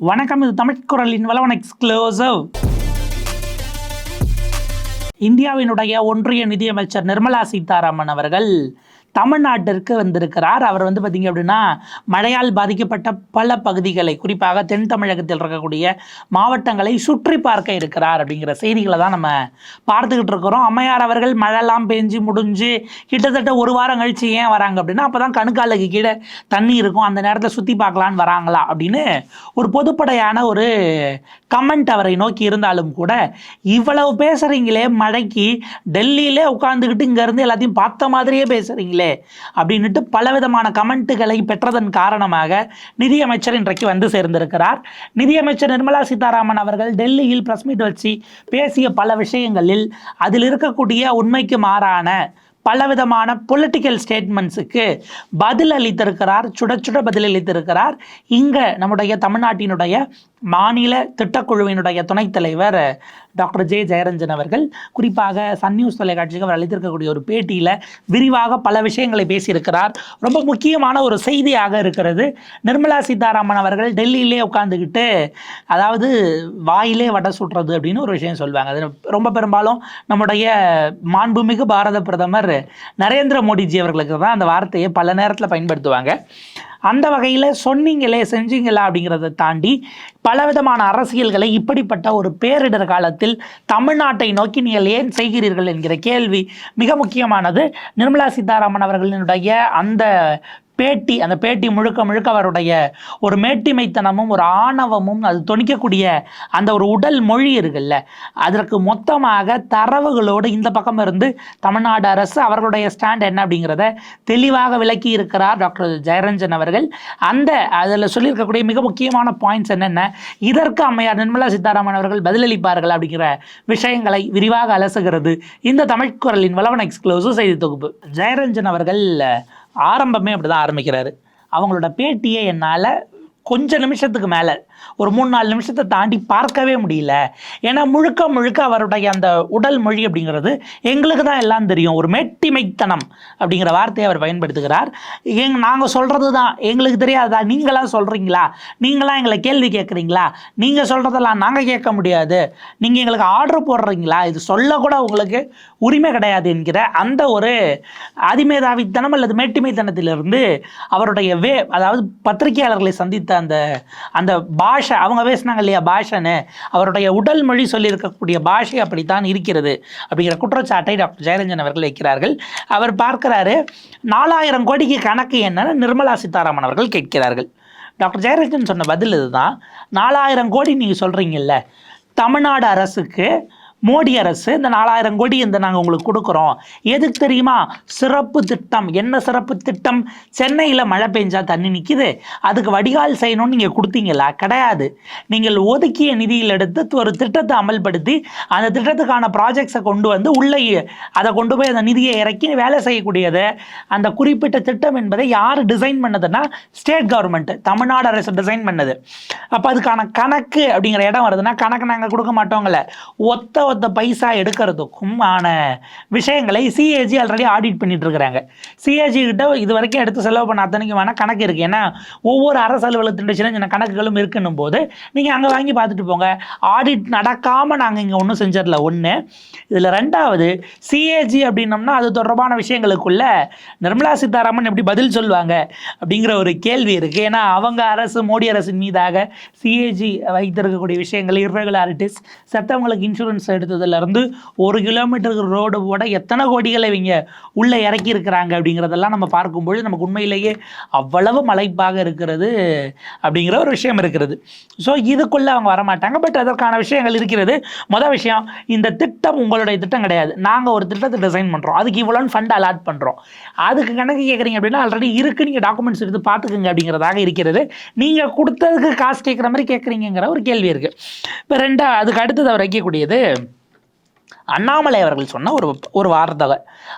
வணக்கம் இது தமிழ் குரலின் வளவன் எக்ஸ்க்ளோசிவ் இந்தியாவினுடைய ஒன்றிய நிதியமைச்சர் நிர்மலா சீதாராமன் அவர்கள் தமிழ்நாட்டிற்கு வந்திருக்கிறார். அவர் வந்து பார்த்திங்க அப்படின்னா மழையால் பாதிக்கப்பட்ட பல பகுதிகளை குறிப்பாக தென் தமிழகத்தில் இருக்கக்கூடிய மாவட்டங்களை சுற்றி பார்க்க இருக்கிறார் அப்படிங்கிற செய்திகளை தான் நம்ம பார்த்துக்கிட்டு இருக்கிறோம். அம்மையார் அவர்கள் மழைலாம் பெஞ்சு முடிஞ்சு கிட்டத்தட்ட ஒரு வாரம் கழித்து ஏன் வராங்க அப்படின்னா அப்போ தான் கணுக்காலுக்கு கீழே தண்ணி இருக்கும். அந்த நேரத்தில் சுற்றி பார்க்கலான்னு வராங்களா அப்படின்னு ஒரு பொதுப்படையான ஒரு கமெண்ட் அவரை நோக்கி இருந்தாலும் கூட இவ்வளவு பேசுகிறீங்களே மழைக்கு டெல்லியிலே உட்காந்துக்கிட்டு இங்கேருந்து எல்லாத்தையும் பார்த்த மாதிரியே பேசுகிறீங்களே அப்படின்னுட்டு பலவிதமான கமெண்ட்டுகளை பெற்றதன் காரணமாக நிதியமைச்சர் இன்றைக்கு வந்து சேர்ந்திருக்கிறார். நிதியமைச்சர் நிர்மலா சீதாராமன் அவர்கள் டெல்லியில் பிரஸ் மீட் வச்சு பேசிய பல விஷயங்களில் அதில் இருக்கக்கூடிய உண்மைக்கு மாறான பலவிதமான பொலிட்டிக்கல் ஸ்டேட்மெண்ட்ஸுக்கு பதில் அளித்திருக்கிறார் சுட சுட பதில் அளித்திருக்கிறார் இங்கே நம்முடைய தமிழ்நாட்டினுடைய மாநில திட்டக்குழுவினுடைய துணைத் தலைவர் டாக்டர் ஜே. ஜெயரஞ்சன் அவர்கள். குறிப்பாக சன் நியூஸ் தொலைக்காட்சிக்கு அவர் அளித்திருக்கக்கூடிய ஒரு பேட்டியில் விரிவாக பல விஷயங்களை பேசியிருக்கிறார். ரொம்ப முக்கியமான ஒரு செய்தியாக இருக்கிறது. நிர்மலா சீதாராமன் அவர்கள் டெல்லியிலே உட்காந்துக்கிட்டு அதாவது வாயிலே வடை சுடுறது அப்படின்னு ஒரு விஷயம் சொல்லுவாங்க. அது ரொம்ப பெரும்பாலும் நம்முடைய மாண்புமிகு பாரத பிரதமர் நரேந்திர மோடிஜி அவர்களுக்கு தான் அந்த வார்த்தையை பல நேரத்தில் பயன்படுத்துவாங்க. அந்த வகையில் சொன்னீங்களே செஞ்சீங்களா அப்படிங்கிறத தாண்டி பலவிதமான அரசியல்களை இப்படிப்பட்ட ஒரு பேரிடர் காலத்தில் தமிழ்நாட்டை நோக்கி நீங்கள் ஏன் செய்கிறீர்கள் என்கிற கேள்வி மிக முக்கியமானது. நிர்மலா சீதாராமன் அவர்களினுடைய அந்த பேட்டி அந்த பேட்டி முழுக்க முழுக்க அவருடைய ஒரு மேட்டிமைத்தனமும் ஒரு ஆணவமும் அது துணிக்கக்கூடிய அந்த ஒரு உடல் மொழி இருக்குல்ல. அதற்கு மொத்தமாக தரவுகளோடு இந்த பக்கம் இருந்து தமிழ்நாடு அரசு அவர்களுடைய ஸ்டாண்ட் என்ன அப்படிங்கிறத தெளிவாக விளக்கி இருக்கிறார் டாக்டர் ஜெயரஞ்சன் அவர்கள். அந்த அதில் சொல்லியிருக்கக்கூடிய மிக முக்கியமான பாயிண்ட்ஸ் என்னென்ன? இதற்கு அம்மையார் நிர்மலா சீதாராமன் அவர்கள் பதிலளிப்பார்கள் அப்படிங்கிற விஷயங்களை விரிவாக அலசுகிறது இந்த தமிழ்குரலின் வளவன் எக்ஸ்க்ளூசிவ் செய்தி தொகுப்பு. ஜெயரஞ்சன் அவர்கள் ஆரம்பமே அப்படி தான் ஆரம்பிக்கிறாரு. அவங்களோட பேட்டியை என்னால் கொஞ்ச நிமிஷத்துக்கு மேலே ஒரு மூணு நாலு நிமிஷத்தை தாண்டி பார்க்கவே முடியல. ஏன்னா முழுக்க முழுக்க அவருடைய அந்த உடல் மொழி அப்படிங்கிறது எங்களுக்கு தான் எல்லாம் தெரியும். ஒரு மேட்டிமைத்தனம் அப்படிங்கிற வார்த்தையை அவர் பயன்படுத்துகிறார். எங் நாங்கள் சொல்கிறது தான் எங்களுக்கு தெரியாதா நீங்களாம் சொல்கிறீங்களா நீங்களாம் எங்களை கேள்வி கேட்குறீங்களா? நீங்கள் சொல்கிறதெல்லாம் நாங்கள் கேட்க முடியாது. நீங்கள் எங்களுக்கு ஆர்டர் போடுறீங்களா? இது சொல்லக்கூட உங்களுக்கு உரிமை கிடையாது என்கிற அந்த ஒரு அதிமேதாவித்தனம் அல்லது மேட்டிமைத்தனத்திலிருந்து அவருடைய வே அதாவது பத்திரிகையாளர்களை சந்தித்த அந்த அந்த பா பாஷை அவங்க பேசினாங்க இல்லையா பாஷன்னு? அவருடைய உடல் மொழி சொல்லியிருக்கக்கூடிய பாஷை அப்படித்தான் இருக்கிறது அப்படிங்கிற குற்றச்சாட்டை டாக்டர் ஜெயரஞ்சன் அவர்கள் வைக்கிறார்கள். அவர் பார்க்கிறாரு நாலாயிரம் கோடிக்கு கணக்கு என்னன்னு நிர்மலா சீதாராமன் அவர்கள் கேட்கிறார்கள். டாக்டர் ஜெயரஞ்சன் சொன்ன பதில் இதுதான். நாலாயிரம் கோடி நீங்கள் சொல்கிறீங்கல்ல தமிழ்நாடு அரசுக்கு மோடி அரசு இந்த நாலாயிரம் கோடி இந்த நாங்கள் உங்களுக்கு கொடுக்குறோம். எதுக்கு தெரியுமா? சிறப்பு திட்டம். என்ன சிறப்பு திட்டம்? சென்னையில் மழை பெஞ்சா தண்ணி நிற்கிது அதுக்கு வடிகால் செய்யணும்னு நீங்கள் கொடுத்தீங்களா கிடையாது. நீங்கள் ஒதுக்கிய நிதியில் எடுத்து ஒரு திட்டத்தை அமல்படுத்தி அந்த திட்டத்துக்கான ப்ராஜெக்ட்ஸை கொண்டு வந்து உள்ளே அதை கொண்டு போய் அந்த நிதியை இறக்கி வேலை செய்யக்கூடியது. அந்த குறிப்பிட்ட திட்டம் என்பதை யார் டிசைன் பண்ணதுன்னா ஸ்டேட் கவர்மெண்ட் தமிழ்நாடு அரசு டிசைன் பண்ணது. அப்போ அதுக்கான கணக்கு அப்படிங்கிற இடம் வருதுன்னா கணக்கு நாங்கள் கொடுக்க மாட்டோங்கள ஒத்த ஒத்த பைசா எடுக்கிறதுக்கும் ஆன விஷயங்களை சிஏஜி ஆல்ரெடி ஆடிட் பண்ணிட்டு இருக்கிறாங்க. சிஏஜி கிட்ட இது வரைக்கும் எடுத்து செலவு பண்ண அத்தனைக்கு வேணால் கணக்கு இருக்குது ஏன்னா ஒவ்வொரு அரசு அலுவலகத்தின் சின்ன சின்ன கணக்குகளும் இருக்குன்னும் போது நீங்கள் அங்கே வாங்கி பார்த்துட்டு போங்க. ஆடிட் நடக்காமல் நாங்கள் இங்கே ஒன்றும் செஞ்சிடல ஒன்று இதில் ரெண்டாவது சிஏஜி அப்படின்னம்னா அது தொடர்பான விஷயங்களுக்குள்ள நிர்மலா சீதாராமன் எப்படி பதில் சொல்லுவாங்க அப்படிங்கிற ஒரு கேள்வி இருக்குது ஏன்னா அவங்க அரசு மோடி அரசின் மீதாக சிஏஜி வைத்திருக்கக்கூடிய விஷயங்கள் இரகுலாரிட்டிஸ் செத்தவங்களுக்கு இன்சூரன்ஸ் எடுத்ததுலேருந்து ஒரு கிலோமீட்டருக்கு ரோடு போட எத்தனை கோடிகளை இவங்க உள்ளே இறக்கி இருக்கிறாங்க அப்படிங்கிறதெல்லாம் நம்ம பார்க்கும்பொழுது நமக்கு உண்மையிலேயே அவ்வளவு மலைப்பாக இருக்கிறது அப்படிங்கிற ஒரு விஷயம் இருக்கிறது. ஸோ இதுக்குள்ளே அவங்க வரமாட்டாங்க. பட் அதற்கான விஷயங்கள் இருக்கிறது. மொதல் விஷயம் இந்த திட்டம் உங்களுடைய திட்டம் கிடையாது. நாங்கள் ஒரு திட்டத்தை டிசைன் பண்ணுறோம் அதுக்கு இவ்வளோன்னு ஃபண்ட் அலாட் பண்ணுறோம் அதுக்கு கணக்கு கேட்குறீங்க அப்படின்னா ஆல்ரெடி இருக்குது நீங்கள் டாக்குமெண்ட்ஸ் எடுத்து பார்த்துக்குங்க அப்படிங்கிறதாக இருக்கிறது. நீங்கள் கொடுத்ததுக்கு காசு கேட்குற மாதிரி கேட்குறீங்கிற ஒரு கேள்வி இருக்குது இப்போ ரெண்டா அதுக்கு அடுத்தது அவர் வைக்கக்கூடியது அண்ணாமலை அவர்கள் சொன்ன ஒரு ஒரு வார்த்தை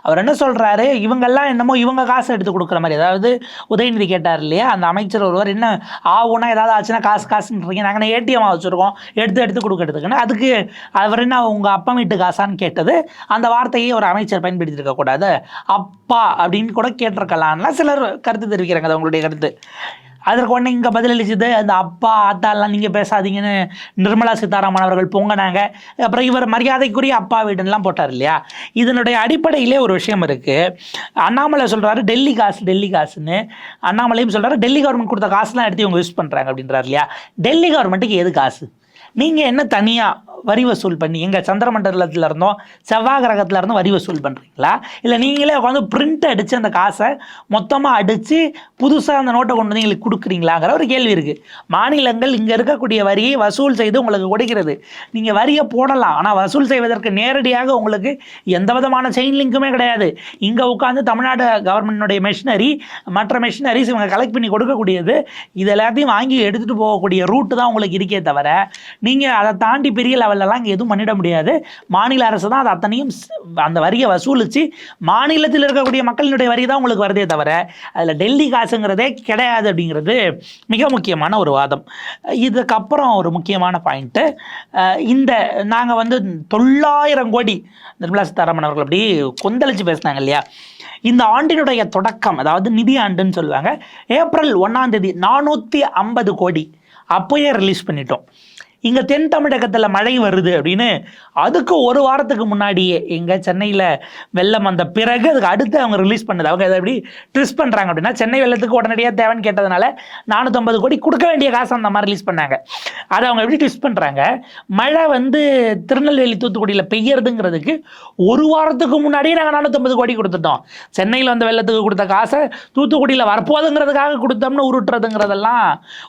அவர் என்ன சொல்கிறாரு இவங்கெல்லாம் என்னமோ இவங்க காசு எடுத்து கொடுக்குற மாதிரி. அதாவது உதயநிதி கேட்டார் இல்லையா? அந்த அமைச்சர் ஒருவர் என்ன ஆகுனா ஏதாவது ஆச்சுன்னா காசு காசுன்றீங்க. நாங்கள் ஏடிஎம் வச்சுருக்கோம். எடுத்து எடுத்து கொடுக்கறதுக்குன்னு. அதுக்கு அவர் என்ன உங்கள் அப்பா வீட்டு காசான்னு கேட்டது அந்த வார்த்தையை ஒரு அமைச்சர் பயன்படுத்தியிருக்கக்கூடாது அப்பா அப்படின்னு கூட கேட்டிருக்கலாம்லாம் சிலர் கருத்து தெரிவிக்கிறாங்க. அது அவங்களுடைய கருத்து. அதற்கு உடனே இங்கே பதிலளிச்சது அந்த அப்பா ஆத்தாலாம் நீங்கள் பேசாதீங்கன்னு நிர்மலா சீதாராமன் அவர்கள் பொங்கினாங்க. அப்புறம் இவர் மரியாதைக்குரிய அப்பா வீடுன்னெலாம் போட்டார் இல்லையா? இதனுடைய அடிப்படையிலே ஒரு விஷயம் இருக்குது அண்ணாமலை சொல்கிறாரு டெல்லி காசு டெல்லி காசுன்னு. அண்ணாமலையும் சொல்கிறாரு டெல்லி கவர்மெண்ட் கொடுத்த காசுலாம் எடுத்து இவங்க யூஸ் பண்ணுறாங்க அப்படின்றார் இல்லையா? டெல்லி கவர்மெண்ட்டுக்கு எது காசு? நீங்கள் என்ன தனியாக வரி வசூல் பண்ணி எங்கள் சந்திரமண்டலத்தில் இருந்தோம் செவ்வாய் கிரகத்தில் இருந்தும் வரி வசூல் பண்ணுறீங்களா இல்லை நீங்களே உட்காந்து பிரிண்ட் அடித்து அந்த காசை மொத்தமாக அடித்து புதுசாக அந்த நோட்டை கொண்டு வந்து எங்களுக்கு கொடுக்குறீங்களாங்கிற ஒரு கேள்வி இருக்குது மாநிலங்கள் இங்கே இருக்கக்கூடிய வரியை வசூல் செய்து உங்களுக்கு கொடுக்கிறது. நீங்கள் வரியை போடலாம் ஆனால் வசூல் செய்வதற்கு நேரடியாக உங்களுக்கு எந்த விதமான செயின் லிங்க்குமே கிடையாது. இங்கே உட்காந்து தமிழ்நாடு கவர்மெண்ட்டுடைய மெஷினரி மற்ற மெஷினரிஸ் இவங்க கலெக்ட் பண்ணி கொடுக்கக்கூடியது இது எல்லாத்தையும் வாங்கி எடுத்துகிட்டு போகக்கூடிய ரூட்டு தான் உங்களுக்கு இருக்கே தவிர நீங்கள் அதை தாண்டி பெரிய லெவல்லலாம் இங்கே எதுவும் பண்ணிட முடியாது. மாநில அரசு தான் அது அத்தனையும் அந்த வரியை வசூலித்து மாநிலத்தில் இருக்கக்கூடிய மக்களினுடைய வரி தான் உங்களுக்கு வருதே தவிர அதில் டெல்லி காசுங்கிறதே கிடையாது அப்படிங்கிறது மிக முக்கியமான ஒரு வாதம். இதுக்கப்புறம் ஒரு முக்கியமான பாயிண்ட்டு இந்த நாங்கள் வந்து தொள்ளாயிரம் கோடி நிர்மலா சீதாராமன் அவர்கள் அப்படி கொந்தளிச்சு பேசினாங்க இல்லையா? இந்த ஆண்டினுடைய தொடக்கம் அதாவது நிதி ஆண்டுன்னு சொல்லுவாங்க ஏப்ரல் ஒன்றாம் தேதி நானூற்றி ஐம்பது கோடி அப்போயே ரிலீஸ் பண்ணிட்டோம். இங்கே தென் தமிழகத்தில் மழை வருது அப்படின்னு அதுக்கு ஒரு வாரத்துக்கு முன்னாடியே இங்கே சென்னையில் வெள்ளம் வந்த பிறகு அதுக்கு அடுத்து அவங்க ரிலீஸ் பண்ணது. அவங்க அதை எப்படி ட்ரிஸ் பண்ணுறாங்க அப்படின்னா சென்னை வெள்ளத்துக்கு உடனடியாக தேவைன்னு கேட்டதுனால நானூற்றம்பது கோடி கொடுக்க வேண்டிய காசு அந்த மாதிரி ரிலீஸ் பண்ணாங்க. அதை அவங்க எப்படி ட்விஸ்ட் பண்ணுறாங்க மழை வந்து திருநெல்வேலி தூத்துக்குடியில் பெய்யறதுங்கிறதுக்கு ஒரு வாரத்துக்கு முன்னாடியே நாங்கள் நானூற்றம்பது கோடி கொடுத்துட்டோம். சென்னையில் வந்த வெள்ளத்துக்கு கொடுத்த காசை தூத்துக்குடியில் வரப்போகுதுங்கிறதுக்காக கொடுத்தோம்னு உருட்டுறதுங்கிறதெல்லாம்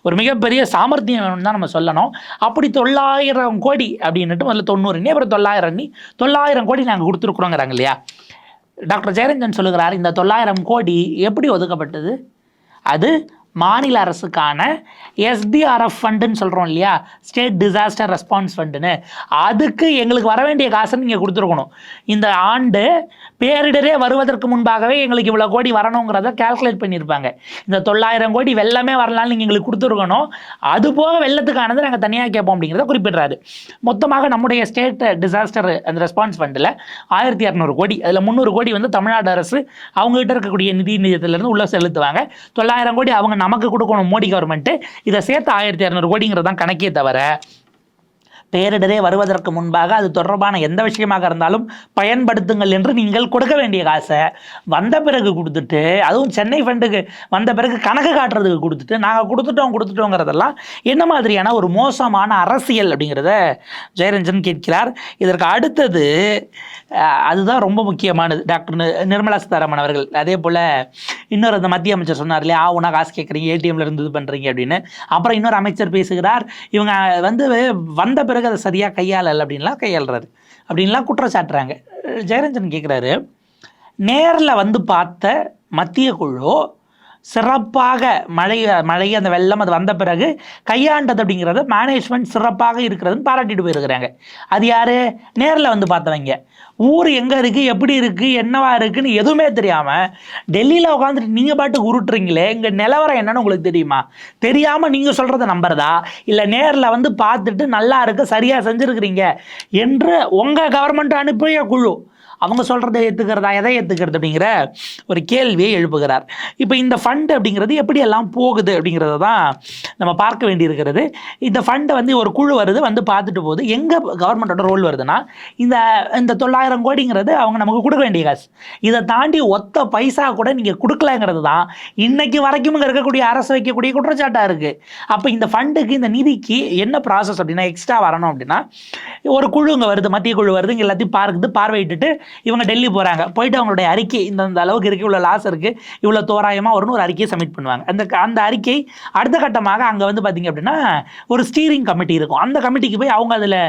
ஒரு மிகப்பெரிய சாமர்த்தியம் வேணும்னு தான் நம்ம சொல்லணும். அப்படி தொள்ளாயிரம் கோடி அப்படின்னுட்டு முதல்ல தொண்ணூறு அப்புறம் தொள்ளாயிரம் நீ தொள்ளாயிரம் கோடி நாங்கள் கொடுத்துருக்குறோங்கிறாங்க இல்லையா? டாக்டர் ஜெயரஞ்சன் சொல்லுகிறார் இந்த தொள்ளாயிரம் கோடி எப்படி ஒதுக்கப்பட்டது? அது மாநில அரசுக்கான எஸ்டிஆர்எஃப் ஃபண்டுன்னு சொல்கிறோம் இல்லையா? ஸ்டேட் டிசாஸ்டர் ரெஸ்பான்ஸ் ஃபண்டுன்னு அதுக்கு எங்களுக்கு வர வேண்டிய காசை நீங்கள் கொடுத்துருக்கணும். இந்த ஆண்டு பேரிடரே வருவதற்கு முன்பாகவே எங்களுக்கு இவ்வளோ கோடி வரணுங்கிறத கால்குலேட் பண்ணியிருப்பாங்க. இந்த தொள்ளாயிரம் கோடி வெள்ளமே வரலாம்னு நீங்கள் எங்களுக்கு கொடுத்துருக்கணும். அது போக வெள்ளத்துக்கானது நாங்கள் தனியாக கேட்போம் அப்படிங்கிறத குறிப்பிடுறாரு. மொத்தமாக நம்முடைய ஸ்டேட் டிசாஸ்டர் அந்த ரெஸ்பான்ஸ் ஃபண்டில் ஆயிரத்தி இரநூறு கோடி அதில் முந்நூறு கோடி வந்து தமிழ்நாடு அரசு அவங்ககிட்ட இருக்கக்கூடிய நிதி நிதியத்திலேருந்து உள்ள செலுத்துவாங்க. தொள்ளாயிரம் கோடி அவங்க நமக்கு கொடுக்கணும் மோடி கவர்மெண்ட்டு இதை சேர்த்து ஆயிரத்தி இரநூறு கோடிங்கிறது தான் கணக்கே தவிர பேரிடரே வருவதற்கு முன்பாக அது தொடர்பான எந்த விஷயமாக இருந்தாலும் பயன்படுத்துங்கள் என்று நீங்கள் கொடுக்க வேண்டிய காசை வந்த பிறகு கொடுத்துட்டு அதுவும் சென்னை ஃபண்டுக்கு வந்த பிறகு கணக்கு காட்டுறதுக்கு கொடுத்துட்டு நாங்கள் கொடுத்துட்டோம் கொடுத்துட்டோங்கிறதெல்லாம் என்ன மாதிரியான ஒரு மோசமான அரசியல் அப்படிங்கிறத ஜெயரஞ்சன் கேட்கிறார். இதற்கு அடுத்தது அதுதான் ரொம்ப முக்கியமானது. டாக்டர் நிர்மலா சீதாராமன் அவர்கள் அதே போல் இன்னொரு அந்த மத்திய அமைச்சர் சொன்னார் இல்லையா ஆ உனா காசு கேட்குறீங்க ஏடிஎம்ல இருந்து இது பண்ணுறீங்க அப்படின்னு. அப்புறம் இன்னொரு அமைச்சர் பேசுகிறார் இவங்க வந்து வந்த பிறகு பிறகு அதை சரியாக கையாளல் அப்படின்லாம் கையாளுறாரு. அப்படின்லாம் குற்றச்சாட்டுறாங்க. ஜெயரஞ்சன் கேட்குறாரு நேரில் வந்து பார்த்த மத்திய குழு சிறப்பாக மழை மழை அந்த வெள்ளம் அது வந்த பிறகு கையாண்டது அப்படிங்கிறது மேனேஜ்மெண்ட் சிறப்பாக இருக்கிறதுன்னு பாராட்டிட்டு போயிருக்கிறாங்க. அது யார்? நேரில் வந்து பார்த்தவங்க. ஊர் எங்கே இருக்குது எப்படி இருக்குது என்னவா இருக்குன்னு எதுவுமே தெரியாமல் டெல்லியில் உட்காந்துட்டு நீங்கள் பாட்டுக்கு உருட்டுறீங்களே இங்கே நிலவரம் என்னன்னு உங்களுக்கு தெரியுமா? தெரியாமல் நீங்கள் சொல்கிறத நம்புறதா? இல்லை நேரில் வந்து பார்த்துட்டு நல்லா இருக்கு சரியாக செஞ்சுருக்கிறீங்க என்று உங்கள் கவர்மெண்ட் அனுப்பிய குழு அவங்க சொல்கிறத ஏற்றுக்கிறதா எதை ஏற்றுக்கிறது அப்படிங்கிற ஒரு கேள்வியை எழுப்புகிறார். இப்போ இந்த ஃபண்டு அப்படிங்கிறது எப்படியெல்லாம் போகுது அப்படிங்கிறத தான் நம்ம பார்க்க வேண்டியிருக்கிறது. இந்த ஃபண்டை வந்து ஒரு குழு வருது வந்து பார்த்துட்டு போகுது. எங்கே கவர்மெண்ட்டோட ரோல் வருதுன்னா இந்த இந்த தொள்ளாயிரம் கோடிங்கிறது அவங்க நமக்கு கொடுக்க வேண்டிய காசு. இதை தாண்டி ஒத்த பைசா கூட நீங்கள் கொடுக்கலங்கிறது தான் இன்னைக்கு வரைக்கும் இங்கே இருக்கக்கூடிய அரசு வைக்கக்கூடிய குற்றச்சாட்டாக இருக்குது அப்போ இந்த ஃபண்டுக்கு இந்த நிதிக்கு என்ன ப்ராசஸ் அப்படின்னா எக்ஸ்ட்ரா வரணும் அப்படின்னா ஒரு குழு இங்கே வருது மத்திய குழு வருது இங்கே எல்லாத்தையும் பார்க்குது பார்வையிட்டுட்டு இவங்க டெல்லி போகிறாங்க போயிட்டு அவங்களுடைய அறிக்கை இந்த இந்த அளவுக்கு இருக்குது இவ்வளோ லாஸ் இருக்குது இவ்வளோ தோராயமாக வரும்னு ஒரு அறிக்கையை சப்மிட் பண்ணுவாங்க. அந்த அந்த அறிக்கை அடுத்த கட்டமாக அங்கே வந்து பார்த்திங்க அப்படின்னா ஒரு ஸ்டீரிங் கமிட்டி இருக்கும். அந்த கமிட்டிக்கு போய் அவங்க அதில்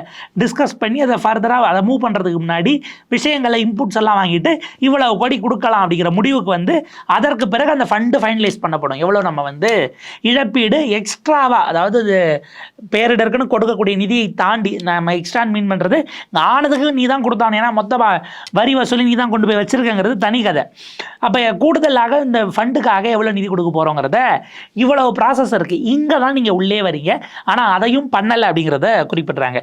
டிஸ்கஸ் பண்ணி அதை ஃபர்தராக அதை மூவ் பண்ணுறதுக்கு முன்னாடி விஷயங்களை இன்புட்ஸ் எல்லாம் வாங்கிட்டு இவ்வளோ கோடி கொடுக்கலாம் அப்படிங்கிற முடிவுக்கு வந்து அதற்கு பிறகு அந்த ஃபண்டு ஃபைனலைஸ் பண்ணப்படும். எவ்வளோ நம்ம வந்து இழப்பீடு எக்ஸ்ட்ராவாக அதாவது இது பேரிடருக்குன்னு கொடுக்கக்கூடிய நிதியை தாண்டி நம்ம எக்ஸ்ட்ரா மீன் பண்ணுறது ஆனதுக்கு நீ தான் கொடுத்தானே ஏன்னா மொத்தமாக வரி வசூலி நீ தான் கொண்டு போய் வச்சிருக்கங்கிறது தனி கதை. அப்போ கூடுதலாக இந்த ஃபண்டுக்காக எவ்வளோ நிதி கொடுக்க போகிறோங்கிறத இவ்வளவு ப்ராசஸ் இருக்குது இங்கே தான் நீங்கள் உள்ளே வரீங்க. ஆனால் அதையும் பண்ணலை அப்படிங்கிறத குறிப்பிட்றாங்க.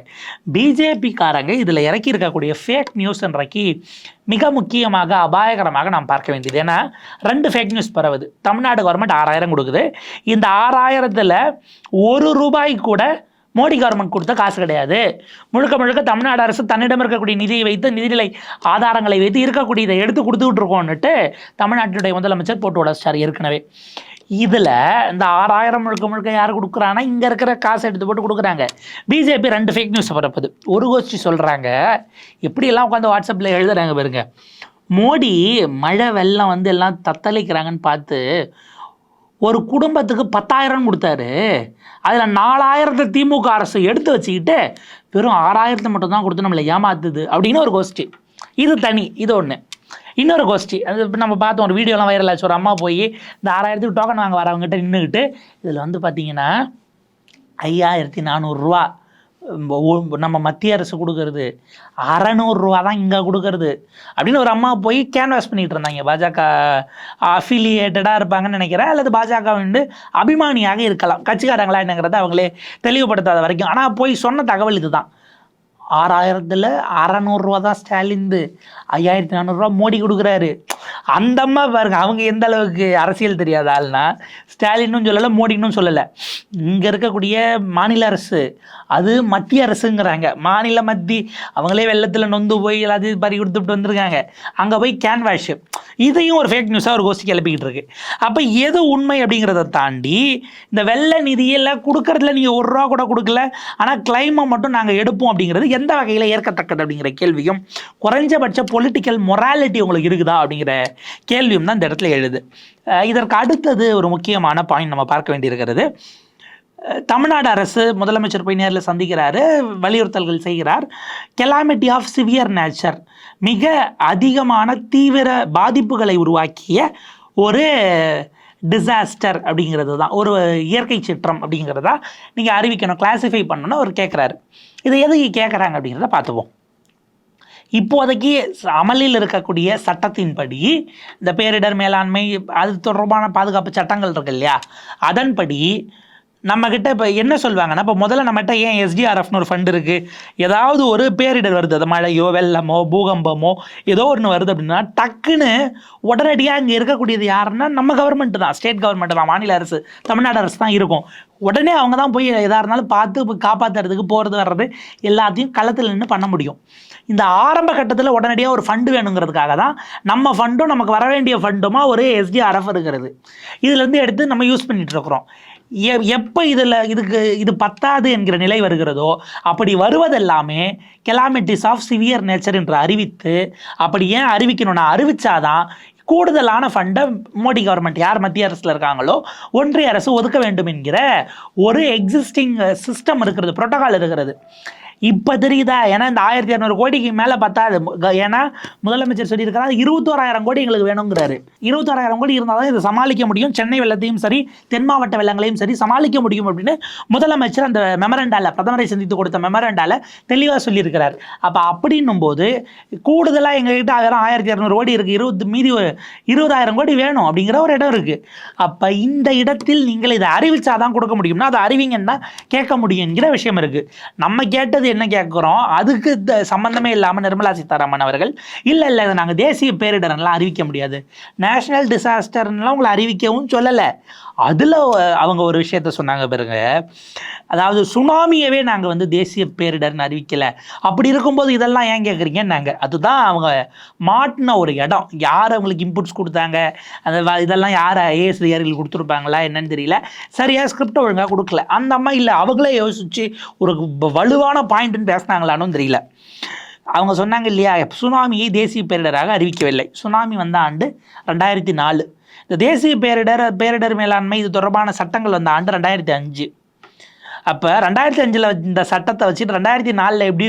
பிஜேபிக்காரங்க இதில் இறக்கி இருக்கக்கூடிய ஃபேக் நியூஸ்ன்றக்கு மிக முக்கியமாக அபாயகரமாக நாம் பார்க்க வேண்டியது. ஏன்னா ரெண்டு ஃபேக் நியூஸ் பரவுது. தமிழ்நாடு கவர்மெண்ட் ஆறாயிரம் கொடுக்குது. இந்த ஆறாயிரத்தில் ஒரு ரூபாய் கூட மோடி கவர்மெண்ட் கொடுத்த காசு கிடையாது. முழுக்க முழுக்க தமிழ்நாடு அரசு தன்னிடம் இருக்கக்கூடிய நிதியை வைத்து நிதிநிலை ஆதாரங்களை வைத்து இருக்கக்கூடியதை எடுத்து கொடுத்துக்கிட்டுருக்கோன்ட்டு தமிழ்நாட்டினுடைய முதலமைச்சர் போட்டு உடச்சார் ஏற்கனவே. இதில் இந்த ஆறாயிரம் முழுக்க முழுக்க யார் கொடுக்குறான்னா இங்கே இருக்கிற காசு எடுத்து போட்டு கொடுக்குறாங்க. பிஜேபி ரெண்டு ஃபேக் நியூஸ் பரப்புது. ஒரு கோஷ்டி சொல்கிறாங்க எப்படியெல்லாம் உட்காந்து வாட்ஸ்அப்பில் எழுதுறாங்க பாருங்க. மோடி மழை வெள்ளம் வந்து எல்லாம் தத்தளிக்கிறாங்கன்னு பார்த்து ஒரு குடும்பத்துக்கு பத்தாயிரம் கொடுத்தாரு. அதில் நாலாயிரத்தை திமுக அரசு எடுத்து வச்சுக்கிட்டு வெறும் ஆறாயிரத்தை மட்டும்தான் கொடுத்து நம்மளை ஏமாத்துது அப்படின்னு ஒரு கோஷ்டி இது தனி இது ஒன்று இன்னொரு கோஷ்டி அது இப்போ நம்ம பார்த்தோம் ஒரு வீடியோலாம் வைரல் ஆச்சு. ஒரு அம்மா போய் இந்த ஆறாயிரத்துக்கு டோக்கன் வாங்க வரவங்ககிட்ட நின்றுக்கிட்டு இதில் வந்து பார்த்தீங்கன்னா ஐயாயிரத்தி நானூறுரூவா நம்ம மத்திய அரசு கொடுக்கறது. அறநூறுரூவா தான் இங்கே கொடுக்கறது. அப்படின்னு ஒரு அம்மா போய் கேன்வாஸ் பண்ணிகிட்டு இருந்தாங்க. பாஜக அஃபிலியேட்டடாக இருப்பாங்கன்னு நினைக்கிறேன். அல்லது பாஜக வந்து அபிமானியாக இருக்கலாம். கட்சிக்காரங்களா என்னங்கிறத அவங்களே தெளிவுபடுத்தாத வரைக்கும். ஆனால் போய் சொன்ன தகவல் இதுதான். ஆறாயிரத்தில் அறநூறுரூவா தான் ஸ்டாலின்து. ஐயாயிரத்தி நானூறுரூவா மோடி கொடுக்குறாரு. அந்த அம்மா பாருங்க அவங்க எந்த அளவுக்கு அரசியல் தெரியாத ஆள்னா ஸ்டாலின்னு சொல்லலை மோடினும் சொல்லலை. இங்கே இருக்கக்கூடிய மாநில அரசு அது மத்திய அரசுங்கிறாங்க. மாநில மத்தி அவங்களே வெள்ளத்தில் நொந்து போய் எல்லாத்தையும் பறி கொடுத்துட்டு வந்திருக்காங்க. அங்கே போய் கேன்வாஷ் இதையும் ஒரு ஃபேக் நியூஸாக ஒரு கோஷ்டி கிளப்பிக்கிட்டு இருக்கு. அப்போ எது உண்மை அப்படிங்கிறத தாண்டி இந்த வெள்ள நிதியெல்லாம் கொடுக்கறதுல நீங்கள் ஒரு ரூபா கூட கொடுக்கல ஆனால் கிளைமை மட்டும் நாங்கள் எடுப்போம் அப்படிங்கிறது எந்த வகையில் ஏற்கத்தக்கது அப்படிங்கிற கேள்வியும் குறைஞ்சபட்ச பொலிட்டிக்கல் மொராலிட்டி உங்களுக்கு இருக்குதா அப்படிங்கிற கேள்வியும் தான் இந்த இடத்துல எழுது. இதற்கு அடுத்தது ஒரு முக்கியமான பாயிண்ட் நம்ம பார்க்க வேண்டியிருக்கிறது. தமிழ்நாடு அரசு முதலமைச்சர் போய் நேரில் சந்திக்கிறாரு வலியுறுத்தல்கள் செய்கிறார். கெலாமிட்டி ஆஃப் சிவியர் நேச்சர் மிக அதிகமான தீவிர பாதிப்புகளை உருவாக்கிய ஒரு டிசாஸ்டர் அப்படிங்கிறது தான். ஒரு இயற்கை சிற்றம் அப்படிங்கிறதா நீங்கள் அறிவிக்கணும் கிளாஸிஃபை பண்ணணும்னு அவர் கேட்குறாரு இதை எதுக்கு கேட்குறாங்க அப்படிங்கிறத பார்த்துப்போம். இப்போதைக்கு அமலில் இருக்கக்கூடிய சட்டத்தின்படி இந்த பேரிடர் மேலாண்மை அது தொடர்பான பாதுகாப்பு சட்டங்கள் இருக்கு இல்லையா? அதன்படி நம்மக்கிட்ட இப்போ என்ன சொல்லுவாங்கன்னா இப்போ முதல்ல நம்மகிட்ட ஏன் எஸ்டிஆர்எஃப்னு ஒரு ஃபண்ட் இருக்குது ஏதாவது ஒரு பேரிடர் வருது. அது மழையோ வெள்ளமோ பூகம்பமோ ஏதோ ஒன்று வருது அப்படின்னா டக்குன்னு உடனடியாக இங்கே இருக்கக்கூடியது யாருன்னா நம்ம கவர்மெண்ட் தான். ஸ்டேட் கவர்மெண்ட் தான் மாநில அரசு தமிழ்நாடு அரசு தான் இருக்கும். உடனே அவங்க தான் போய் எதாக இருந்தாலும் பார்த்து காப்பாற்றுறதுக்கு போகிறது வர்றது எல்லாத்தையும் களத்தில் நின்று பண்ண முடியும். இந்த ஆரம்ப கட்டத்தில் உடனடியாக ஒரு ஃபண்டு வேணுங்கிறதுக்காக தான் நம்ம ஃபண்டும் நமக்கு வர வேண்டிய ஃபண்டுமா ஒரு எஸ்டிஆர்எஃப் இருக்கிறது. இதுலேருந்து எடுத்து நம்ம யூஸ் பண்ணிகிட்டு இருக்கிறோம். எப்போ இதில் இதுக்கு இது பத்தாது என்கிற நிலை வருகிறதோ அப்படி வருவதெல்லாமே கெலாமிட்டிஸ் ஆஃப் சிவியர் நேச்சர் என்று அறிவித்து அப்படி ஏன் அறிவிக்கணும்னா அறிவிச்சாதான் கூடுதலான ஃபண்டை மோடி கவர்மெண்ட் யார் மத்திய அரசில் இருக்காங்களோ ஒன்றிய அரசு ஒதுக்க வேண்டும் என்கிற ஒரு எக்ஸிஸ்டிங் சிஸ்டம் இருக்கிறது புரோட்டோகால் இருக்கிறது. இப்போ தெரியுதா? ஏன்னா இந்த ஆயிரத்தி இரநூறு கோடிக்கு மேலே பத்தாது ஏன்னா முதலமைச்சர் சொல்லியிருக்கிறார் இருபத்தோராயிரம் கோடி எங்களுக்கு வேணுங்கிறாரு. இருபத்தோராயிரம் கோடி இருந்தால் தான் இதை சமாளிக்க முடியும். சென்னை வெள்ளத்தையும் சரி தென் மாவட்ட வெள்ளங்களையும் சரி சமாளிக்க முடியும் அப்படின்னு முதலமைச்சர் அந்த மெமரண்டாவில் பிரதமரை சந்தித்து கொடுத்த மெமரண்டாவில் தெளிவாக சொல்லியிருக்கிறார். அப்போ அப்படின்னும் போது கூடுதலாக எங்ககிட்ட ஆயிரம் ஆயிரத்தி இரநூறு கோடி இருக்குது இருபது மீதி ஒரு இருபதாயிரம் கோடி வேணும் அப்படிங்கிற ஒரு இடம் இருக்குது அப்போ இந்த இடத்தில் நீங்கள் இதை அறிவிச்சாதான் கொடுக்க முடியும்னா அதை அறிவிங்கன்னு தான் கேட்க முடியுங்கிற விஷயம் இருக்குது நம்ம கேட்டது என்ன கேட்குறோம் அதுக்கு சம்பந்தமே இல்லாமல் நிர்மலா சீதாராமன் அவர்கள் இல்லை இல்லை இதை நாங்கள் தேசிய பேரிடர்லாம் அறிவிக்க முடியாது. நேஷனல் டிசாஸ்டர்லாம் உங்களை அறிவிக்கவும் சொல்லலை. அதில் அவங்க ஒரு விஷயத்த சொன்னாங்க பாருங்க. அதாவது சுனாமியவே நாங்கள் வந்து தேசிய பேரிடர்னு அறிவிக்கலை. அப்படி இருக்கும்போது இதெல்லாம் ஏன் கேட்குறீங்க நாங்கள் அதுதான் அவங்க மாட்டின ஒரு இடம். யார் அவங்களுக்கு இன்புட்ஸ் கொடுத்தாங்க? அந்த இதெல்லாம் யார் ஐஏஎஸ் அதிகாரிகள் கொடுத்துருப்பாங்களா? என்னன்னு தெரியல. சரியாக ஸ்கிரிப்ட் ஒழுங்காக கொடுக்கல. அந்த அம்மா இல்லை அவங்களே யோசிச்சு ஒரு வலுவான பாயிண்ட் பாயிண்ட்னு பேசினாங்களான்னு தெரியல. அவங்க சொன்னாங்க இல்லையா சுனாமியை தேசிய பேரிடராக அறிவிக்கவில்லை. சுனாமி வந்த ஆண்டு ரெண்டாயிரத்தி நாலு. இந்த தேசிய பேரிடர் பேரிடர் மேலாண்மை இது தொடர்பான சட்டங்கள் வந்த ஆண்டு ரெண்டாயிரத்தி அஞ்சு. அப்போ ரெண்டாயிரத்தி அஞ்சில் இந்த சட்டத்தை வச்சுட்டு ரெண்டாயிரத்தி நாலில் எப்படி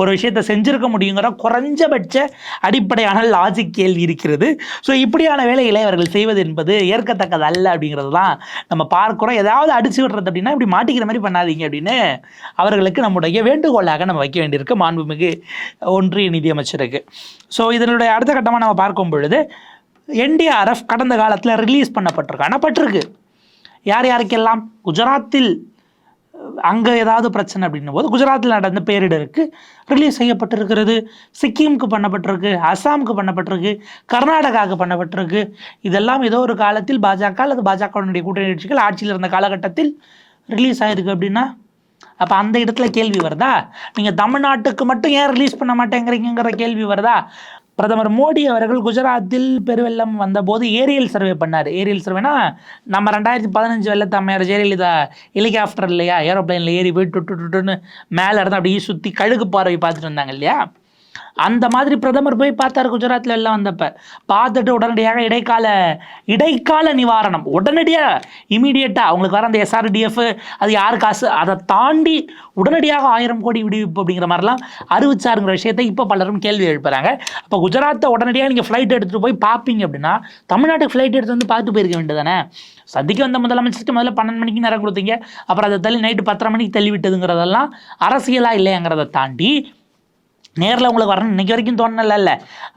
ஒரு விஷயத்தை செஞ்சுருக்க முடியுங்கிற குறைஞ்சபட்ச அடிப்படையான லாஜிக் கேள்வி இருக்கிறது. ஸோ இப்படியான வேலைகளை அவர்கள் செய்வது என்பது ஏற்கத்தக்கது அல்ல அப்படிங்கிறது தான் நம்ம பார்க்குறோம். ஏதாவது அடிச்சு விடுறது அப்படின்னா இப்படி மாட்டிக்கிற மாதிரி பண்ணாதீங்க அப்படின்னு அவர்களுக்கு நம்முடைய வேண்டுகோளாக நம்ம வைக்க வேண்டியிருக்கு. மாண்புமிகு ஒன்றிய நிதியமைச்சருக்கு. ஸோ இதனுடைய அடுத்த கட்டமாக நம்ம பார்க்கும் பொழுது என்டிஆர்எஃப் கடந்த காலத்தில் ரிலீஸ் பண்ணப்பட்டிருக்கு. அனுப்பட்டிருக்கு யார் யாருக்கெல்லாம்? குஜராத்தில் அங்கே ஏதாவது பிரச்சனை அப்படின்னும் போது குஜராத்தில் நடந்த பேரிடருக்கு ரிலீஸ் செய்யப்பட்டிருக்கிறது. சிக்கிமுக்கு பண்ணப்பட்டிருக்கு அஸ்ஸாமுக்கு பண்ணப்பட்டிருக்கு கர்நாடகாவுக்கு பண்ணப்பட்டிருக்கு. இதெல்லாம் ஏதோ ஒரு காலத்தில் பாஜக அல்லது பாஜகவினுடைய கூட்டணி கட்சிகள் ஆட்சியில் இருந்த காலகட்டத்தில் ரிலீஸ் ஆயிருக்கு அப்படின்னா அப்போ அந்த இடத்துல கேள்வி வருதா? நீங்கள் தமிழ்நாட்டுக்கு மட்டும் ஏன் ரிலீஸ் பண்ண மாட்டேங்கிறீங்கிற கேள்வி வருதா? பிரதமர் மோடி அவர்கள் குஜராத்தில் பெருவெள்ளம் வந்தபோது ஏரியல் சர்வே பண்ணார். ஏரியல் சர்வேனா நம்ம ரெண்டாயிரத்தி பதினஞ்சு வெள்ளத்தை அம்மையார் ஜெயலலிதா ஹெலிகாப்டர் இல்லையா ஏரோப்ளைனில் ஏறி போய் டுட்டு டுட்டுன்னு மேலே இருந்து அப்படியே சுற்றி கழுகு பார்வை பார்த்துட்டு வந்தாங்க இல்லையா? அந்த மாதிரி பிரதமர் போய் பார்த்தார் குஜராத்தில் எல்லாம் வந்தப்ப. பார்த்துட்டு உடனடியாக இடைக்கால இடைக்கால நிவாரணம். உடனடியாக இமீடியட்டாக அவங்களுக்கு வர அந்த எஸ்ஆர்டிஎஃப் அது யார் காசு அதை தாண்டி உடனடியாக ஆயிரம் கோடி விடுவிப்பு அப்படிங்கிற மாதிரிலாம் அறிவிச்சாருங்கிற விஷயத்தை இப்போ பலரும் கேள்வி எழுப்புறாங்க. அப்போ குஜராத்தை உடனடியாக நீங்கள் ஃப்ளைட் எடுத்துகிட்டு போய் பார்ப்பீங்க அப்படின்னா தமிழ்நாட்டுக்கு ஃப்ளைட் எடுத்து வந்து பார்த்து போயிருக்க வேண்டியதானே சந்திக்க வந்த முதலமைச்சருக்கு முதல்ல பன்னெண்டு மணிக்கு நேரம் கொடுத்தீங்க. அப்புறம் அதை தள்ளி நைட்டு பத்தரை மணிக்கு தள்ளி விட்டதுங்கிறதெல்லாம் அரசியலாக இல்லையாங்கிறத தாண்டி நேரில் உங்களுக்கு வரணும் இன்னைக்கு வரைக்கும் தோணல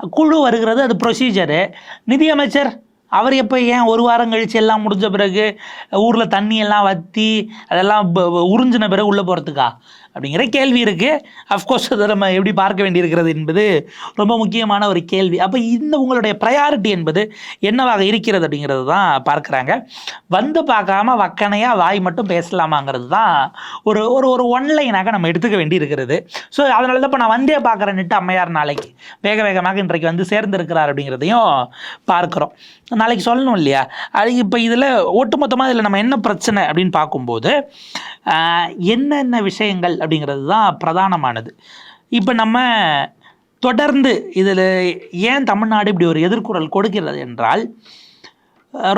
குழு வருகிறது அது ப்ரொசீஜரு நிதியமைச்சர் அவர் எப்போ ஏன் ஒரு வாரம் கழிச்சு எல்லாம் முடிஞ்ச பிறகு ஊரில் தண்ணி எல்லாம் வற்றி அதெல்லாம் உறிஞ்சின பிறகு உள்ளே போகிறதுக்கா அப்படிங்கிற கேள்வி இருக்குது அஃப்கோர்ஸ் அதை நம்ம எப்படி பார்க்க வேண்டியிருக்கிறது என்பது ரொம்ப முக்கியமான ஒரு கேள்வி. அப்போ இந்த உங்களுடைய ப்ரையாரிட்டி என்பது என்னவாக இருக்கிறது அப்படிங்கிறது தான் பார்க்குறாங்க. வந்து பார்க்காம வக்கனையாக வாய் மட்டும் பேசலாமாங்கிறது தான் ஒரு ஒரு ஒரு ஒன்லைனாக நம்ம எடுத்துக்க வேண்டி இருக்கிறது ஸோ அதனால தான் இப்போ நான் வந்தே பார்க்குறேன்னுட்டு அம்மையார் நாளைக்கு வேக வேகமாக இன்றைக்கு வந்து சேர்ந்திருக்கிறார் அப்படிங்கிறதையும் பார்க்குறோம். நாளைக்கு சொல்லணும் இல்லையா? அது இப்போ இதில் ஒட்டுமொத்தமாக இதில் நம்ம என்ன பிரச்சனை அப்படின்னு பார்க்கும்போது என்னென்ன விஷயங்கள் அப்படிங்கிறது தான் பிரதானமானது. இப்போ நம்ம தொடர்ந்து இதில் ஏன் தமிழ்நாடு இப்படி ஒரு எதிர்குரல் கொடுக்கிறது என்றால்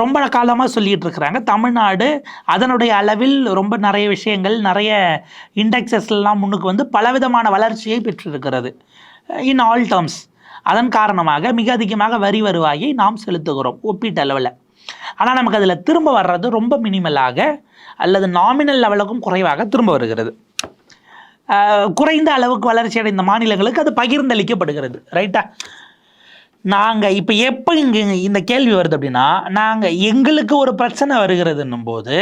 ரொம்ப காலமாக சொல்லிகிட்டு இருக்கிறாங்க. தமிழ்நாடு அதனுடைய அளவில் ரொம்ப நிறைய விஷயங்கள் நிறைய இண்டெக்ஸஸ்லாம் முன்னுக்கு வந்து பலவிதமான வளர்ச்சியை பெற்றிருக்கிறது. இன் ஆல் டேர்ம்ஸ் அதன் காரணமாக மிக அதிகமாக வரி வருவாயை நாம் செலுத்துகிறோம் ஒப்பீட்டளவில் ஆனால் நமக்கு அதில் திரும்ப வர்றது ரொம்ப மினிமலாக அல்லது நாமினல் லெவலுக்கும் குறைவாக திரும்ப வருகிறது. குறைந்த அளவுக்கு வளர்ச்சி அடைந்த மாநிலங்களுக்கு அது பகிர்ந்தளிக்கப்படுகிறது ரைட்டா நாங்கள் இப்போ எப்போ இங்கே இந்த கேள்வி வருது அப்படின்னா நாங்கள் எங்களுக்கு ஒரு பிரச்சனை வருகிறதுன்னும் போது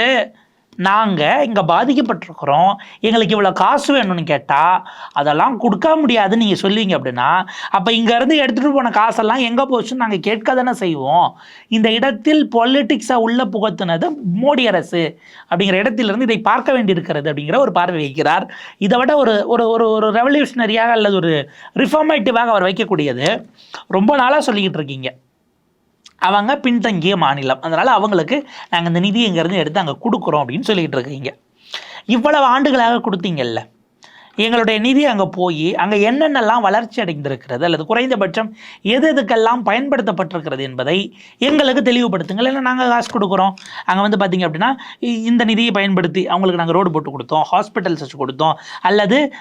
நாங்கள் இங்கே பாதிக்கப்பட்டிருக்கிறோம். எங்களுக்கு இவ்வளோ காசு வேணும்னு கேட்டால் அதெல்லாம் கொடுக்க முடியாதுன்னு நீங்கள் சொல்லுவீங்க அப்படின்னா அப்போ இங்கேருந்து எடுத்துகிட்டு போன காசெல்லாம் எங்கே போச்சுன்னு நாங்கள் கேட்க தானே செய்வோம். இந்த இடத்தில் பொலிட்டிக்ஸை உள்ளே புகத்துனது மோடி அரசு அப்படிங்கிற இடத்திலிருந்து இதை பார்க்க வேண்டியிருக்கிறது அப்படிங்கிற ஒரு பார்வை வைக்கிறார். இதை விட ஒரு ஒரு ஒரு ஒரு ரெவல்யூஷனரியாக அல்லது ஒரு ரிஃபார்மேட்டிவாக அவர் வைக்கக்கூடியது. ரொம்ப நாளாக சொல்லிக்கிட்டு இருக்கீங்க. அவங்க பின்தங்கிய மாநிலம். அதனால் அவங்களுக்கு நாங்கள் இந்த நிதிங்கிறது இங்கேருந்து எடுத்து அங்கே கொடுக்குறோம் அப்படின்னு சொல்லிக்கிட்டு இருக்கீங்க. இவ்வளவு ஆண்டுகளாக கொடுத்தீங்கல்ல. எங்களுடைய நிதி அங்கே போய் அங்கே என்னென்னலாம் வளர்ச்சி அடைந்திருக்கிறது அல்லது குறைந்தபட்சம் எது எதுக்கெல்லாம் பயன்படுத்தப்பட்டிருக்கிறது என்பதை எங்களுக்கு தெளிவுபடுத்துங்கள். இல்லை நாங்கள் காசு கொடுக்குறோம். அங்கே வந்து பார்த்திங்க அப்படின்னா இ- இந்த நிதியை பயன்படுத்தி அவங்களுக்கு நாங்கள் ரோடு போட்டு கொடுத்தோம் ஹாஸ்பிட்டல்ஸ் வச்சு கொடுத்தோம் அல்லது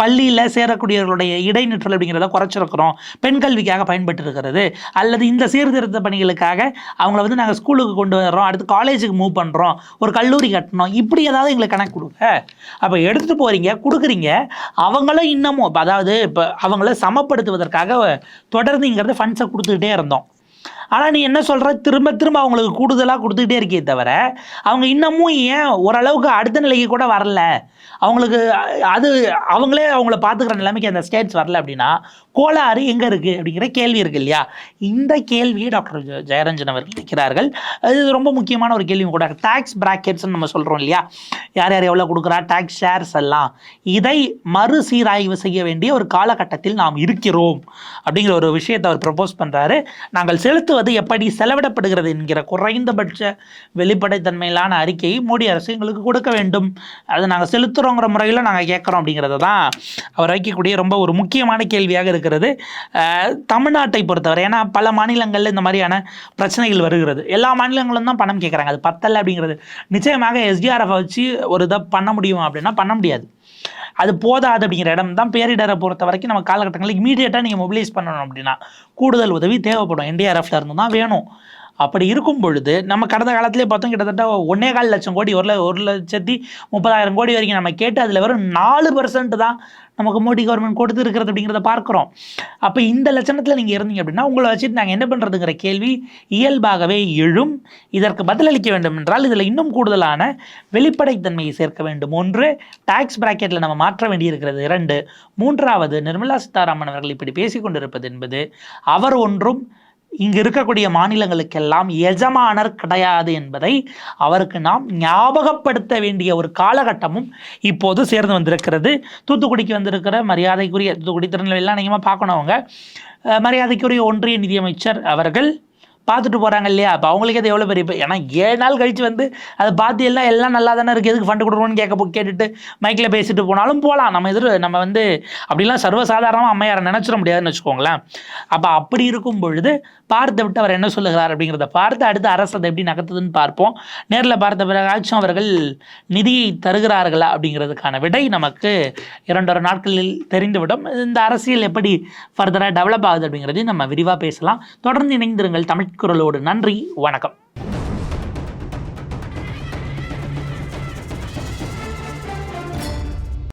பள்ளியில் சேரக்கூடியவர்களுடைய இடைநிற்றல் அப்படிங்கிறத குறைச்சிருக்கிறோம். பெண் கல்விக்காக பயன்பட்டு இருக்கிறது அல்லது இந்த சீர்திருத்த பணிகளுக்காக அவங்கள வந்து நாங்கள் ஸ்கூலுக்கு கொண்டு வர்றோம். அடுத்து காலேஜுக்கு மூவ் பண்ணுறோம் ஒரு கல்லூரி கட்டணும். இப்படி ஏதாவது எங்களுக்கு கணக்கு கொடுங்க. அப்போ எடுத்துகிட்டு போகிறீங்க கொடுக்குறீங்க. அவங்களும் இன்னமும் இப்போ அதாவது இப்போ அவங்கள சமப்படுத்துவதற்காக தொடர்ந்துங்கிறது ஃபண்ட்ஸை கொடுத்துக்கிட்டே இருந்தோம். ஆனால் நீ என்ன சொல்கிற திரும்ப திரும்ப அவங்களுக்கு கூடுதலாக கொடுத்துக்கிட்டே இருக்கே தவிர அவங்க இன்னமும் ஏன் ஓரளவுக்கு அடுத்த நிலைக்கு கூட வரல? அவங்களுக்கு அது அவங்களே அவங்கள பார்த்துக்கிற நிலைமைக்கு அந்த ஸ்டேட்ஸ் வரல அப்படின்னா கோளாறு எங்கே இருக்குது அப்படிங்கிற கேள்வி இருக்குது இல்லையா? இந்த கேள்வியை டாக்டர் ஜெயரஞ்சன் அவர்கள் வைக்கிறார்கள் அது ரொம்ப முக்கியமான ஒரு கேள்வி கூட. டேக்ஸ் பிராக்கெட்ஸ்னு நம்ம சொல்கிறோம் இல்லையா? யார் யார் எவ்வளோ கொடுக்குறா? டேக்ஸ் ஷேர்ஸ் எல்லாம். இதை மறுசீராய்வு செய்ய வேண்டிய ஒரு காலகட்டத்தில் நாம் இருக்கிறோம். அப்படிங்கிற ஒரு விஷயத்தை அவர் ப்ரப்போஸ் பண்ணுறாரு நாங்கள் செலுத்த செலுத்துவது எப்படி செலவிடப்படுகிறது என்கிற குறைந்தபட்ச வெளிப்படைத்தன்மையிலான அறிக்கையை மோடி அரசு எங்களுக்கு கொடுக்க வேண்டும். அது நாங்கள் செலுத்துகிறோங்கிற முறையில் நாங்கள் கேட்குறோம் அப்படிங்கிறது தான் அவர் வைக்கக்கூடிய ரொம்ப ஒரு முக்கியமான கேள்வியாக இருக்கிறது. தமிழ்நாட்டை பொறுத்தவரை ஏன்னா பல மாநிலங்களில் இந்த மாதிரியான பிரச்சனைகள் வருகிறது. எல்லா மாநிலங்களும் தான் பணம் கேட்குறாங்க. அது பத்தலை அப்படிங்கிறது. நிச்சயமாக எஸ்டிஆர்எஃப் வச்சு ஒரு இதை பண்ண முடியும் அப்படின்னா பண்ண முடியாது. அது போதாது அப்படிங்கிற இடம் தான் பேரிடரை பொறுத்த வரைக்கும் நம்ம காலகட்டங்களில் இமீடியட்டாக நீங்கள் மொபிலைஸ் பண்ணணும் அப்படின்னா கூடுதல் உதவி தேவைப்படும். என்டிஆர்எஃப்ல இருந்து தான் வேணும். அப்படி இருக்கும் பொழுது நம்ம கடந்த காலத்திலே பார்த்தோம் கிட்டத்தட்ட ஒன்னே கால் லட்சம் கோடி ஒரு ஒரு லட்சத்தி முப்பதாயிரம் கோடி வரைக்கும் நம்ம கேட்டு அதில் வெறும் நாலு பர்சன்ட் தான் நமக்கு மோடி கவர்மெண்ட் கொடுத்து இருக்கிறது அப்படிங்கிறத பார்க்குறோம். அப்போ இந்த லட்சணத்தில் நீங்கள் இருந்தீங்க அப்படின்னா உங்களை வச்சுட்டு நாங்கள் என்ன பண்ணுறதுங்கிற கேள்வி இயல்பாகவே எழும். இதற்கு பதிலளிக்க வேண்டும் என்றால் இதில் இன்னும் கூடுதலான வெளிப்படைத்தன்மையை சேர்க்க வேண்டும். ஒன்று டாக்ஸ் பிராக்கெட்டில் நம்ம மாற்ற வேண்டியிருக்கிறது. இரண்டு மூன்றாவது நிர்மலா சீதாராமன் அவர்கள் இப்படி பேசிக்கொண்டிருப்பது என்பது அவர் ஒன்றும் இங்கு இருக்கக்கூடிய மாநிலங்களுக்கெல்லாம் எஜமானர் கிடையாது என்பதை அவருக்கு நாம் ஞாபகப்படுத்த வேண்டிய ஒரு காலகட்டமும் இப்போது சேர்ந்து வந்திருக்கிறது. தூத்துக்குடிக்கு வந்திருக்கிற மரியாதைக்குரிய தூத்துக்குடி திருநெல்வேலிலாம் நீங்கள் பார்க்கணும் அவங்க. மரியாதைக்குரிய ஒன்றிய நிதியமைச்சர் அவர்கள் பார்த்துட்டு போகிறாங்க இல்லையா? அப்போ அவங்களுக்கு அது எவ்வளோ பெரிய ஏன்னா ஏழு நாள் கழித்து வந்து அதை பார்த்து எல்லாம் எல்லாம் நல்லா தானே இருக்குது எதுக்கு ஃபண்டு கொடுக்கணும்னு கேட்க போ- கேட்டுட்டு மைக்கில் பேசிட்டு போனாலும் போகலாம் நம்ம எதிர் நம்ம வந்து அப்படிலாம் சர்வசாதாரணமாக அம்மையாரை நினச்சிட முடியாதுன்னு வச்சுக்கோங்களேன். அப்போ அப்படி இருக்கும் பொழுது பார்த்து விட்டு அவர் என்ன சொல்லுகிறார் அப்படிங்கிறத பார்த்து அடுத்து அரசு அதை எப்படி நகர்த்துதுன்னு பார்ப்போம். நேரில் பார்த்த பிறகாச்சும் அவர்கள் நிதியை தருகிறார்களா அப்படிங்கிறதுக்கான விடை நமக்கு இரண்டொரு நாட்களில் தெரிந்துவிடும். இந்த அரசியல் எப்படி ஃபர்தராக டெவலப் ஆகுது அப்படிங்கிறதையும் நம்ம விரிவாக பேசலாம். தொடர்ந்து இணைந்திருங்கள் தமிழ் குரலோடு நன்றி வணக்கம்.